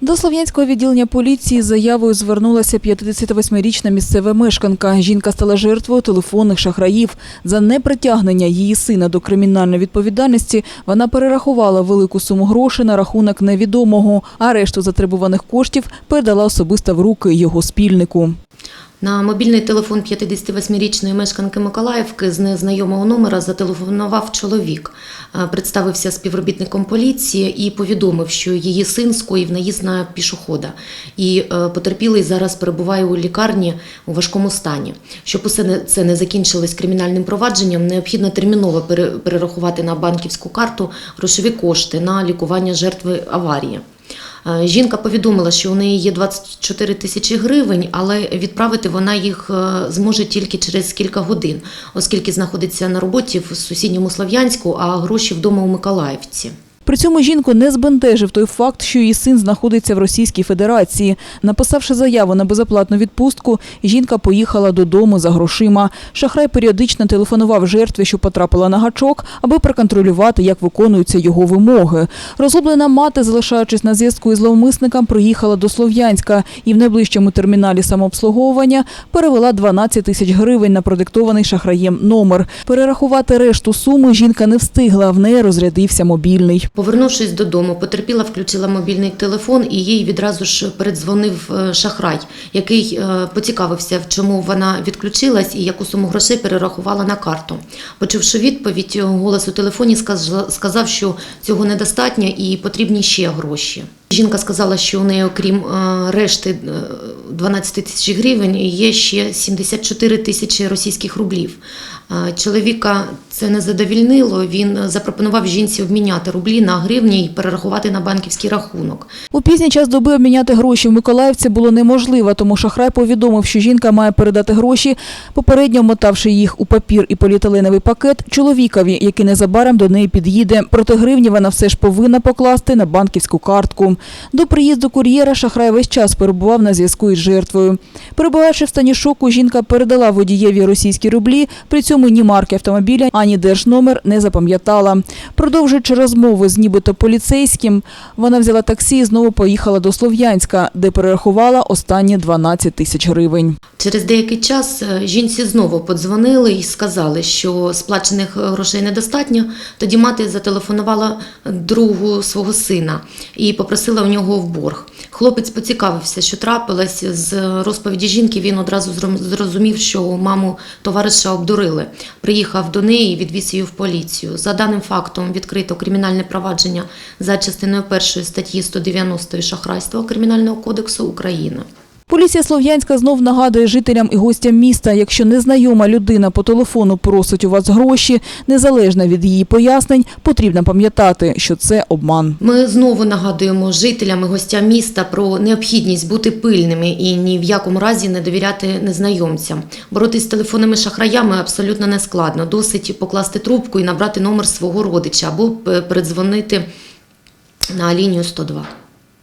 До Слов'янського відділення поліції з заявою звернулася 58-річна місцева мешканка. Жінка стала жертвою телефонних шахраїв. За непритягнення її сина до кримінальної відповідальності вона перерахувала велику суму грошей на рахунок невідомого, а решту затребуваних коштів передала особисто в руки його спільнику. На мобільний телефон 58-річної мешканки Миколаївки з незнайомого номера зателефонував чоловік, Е, представився співробітником поліції і повідомив, що її син скоїв наїзд на пішохода. І е, потерпілий зараз перебуває у лікарні у важкому стані. Щоб усе це не закінчилось кримінальним провадженням, необхідно терміново перерахувати на банківську карту грошові кошти на лікування жертви аварії. Е, Жінка повідомила, що у неї є 24 тисячі гривень, але відправити вона їх е, зможе тільки через кілька годин, оскільки знаходиться на роботі в сусідньому Слов'янську, а гроші вдома у Миколаївці. При цьому жінку не збентежив той факт, що її син знаходиться в Російській Федерації. Написавши заяву на безоплатну відпустку, жінка поїхала додому за грошима. Шахрай періодично телефонував жертві, що потрапила на гачок, аби проконтролювати, як виконуються його вимоги. Розгублена мати, залишаючись на зв'язку із зловмисником, приїхала до Слов'янська і в найближчому терміналі самообслуговування перевела 12 тисяч гривень на продиктований шахраєм номер. Перерахувати решту суми жінка не встигла, в неї розрядився мобільний. Повернувшись додому, потерпіла включила мобільний телефон і їй відразу ж передзвонив е, шахрай, який е, поцікавився, в чому вона відключилась і яку суму грошей перерахувала на карту. Почувши відповідь, голос у телефоні сказав, що цього недостатньо і потрібні ще гроші. Жінка сказала, що у неї, окрім е, решти 12 тисяч гривень, є ще 74 тисячі російських рублів. Чоловіка це не задовільнило. Він запропонував жінці обміняти рублі на гривні і перерахувати на банківський рахунок. У пізній час доби обміняти гроші в Миколаївці було неможливо, тому шахрай повідомив, що жінка має передати гроші, попередньо вмотавши їх у папір і поліетиленовий пакет чоловікові, який незабаром до неї під'їде. Проте гривні вона все ж повинна покласти на банківську картку. До приїзду кур'єра шахрай весь час перебував на зв'язку із жертвою. Перебуваючи в стані шоку, жінка передала водієві російські рублі, при цьому ні марки автомобіля, ані держномер не запам'ятала. Продовжуючи розмову з нібито поліцейським, вона взяла таксі і знову поїхала до Слов'янська, де перерахувала останні 12 тисяч гривень. Через деякий час е, жінці знову подзвонили і сказали, що сплачених грошей недостатньо. Тоді мати зателефонувала другу свого сина і попросила у нього в борг. Хлопець поцікавився, що трапилось з розповіді жінки. Він одразу зрозумів, що маму товариша обдурили. Приїхав до неї і відвіз її в поліцію. За даним фактом відкрито кримінальне провадження за частиною першої статті 190 шахрайства Кримінального кодексу України. Поліція Слов'янська знов нагадує жителям і гостям міста, якщо незнайома людина по телефону просить у вас гроші, незалежно від її пояснень, потрібно пам'ятати, що це обман. Ми знову нагадуємо жителям і гостям міста про необхідність бути пильними і ні в якому разі не довіряти незнайомцям. Боротись з телефонними шахраями абсолютно не складно. Досить покласти трубку і набрати номер свого родича або передзвонити на лінію 102.